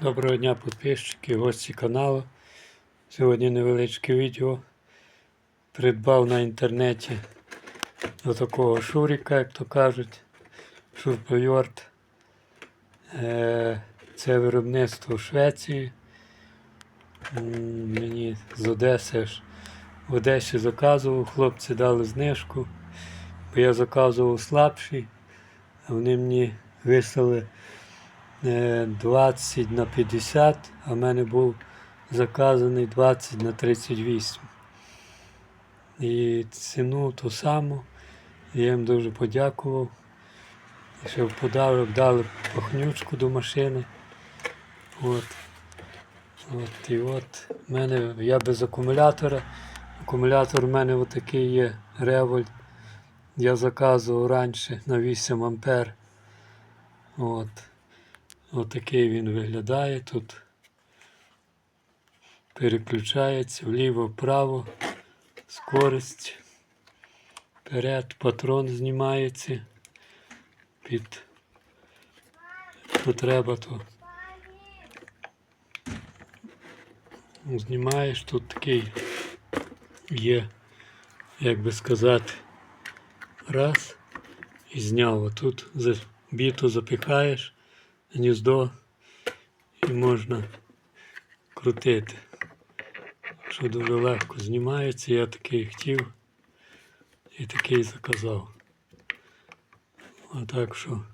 Доброго дня підписчики, гості каналу. Сьогодні невеличке відео. Придбав на інтернеті до такого шуріка, як то кажуть. Шурповерт. Е, Це виробництво в Швеції. Мені з Одеси ж в Одесі заказував, хлопці дали знижку, бо я заказував слабший, а вони мені вислали 20 на 50, а в мене був заказаний 20 на 38. І ціну ту саму. Я їм дуже подякував. І ще в подарок дали пахнючку до машини. От. От, і от мене я без акумулятора. Акумулятор в мене отакий є Револьт. Я заказував раніше на 8 ампер. От. Отакий він виглядає тут. Переключається вліво-вправо, скорість. Вперед, патрон знімається. Під потреба то. Знімаєш, тут такий є, як би сказати, раз і зняв. Тут біту запихаєш гніздо і можна крутити. Що дуже легко знімається, я такий хотів і такий заказав. А так що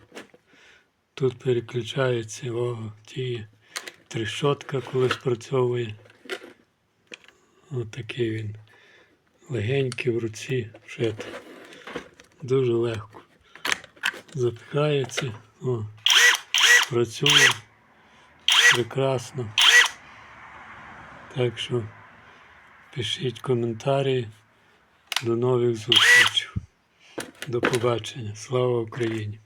тут переключається о, ті трещотка, коли спрацьовує. Отакий він. Легенький в руці вшит. Дуже легко. Запихається. О, працює прекрасно. Так що пишіть коментарі. До нових зустрічей. До побачення. Слава Україні!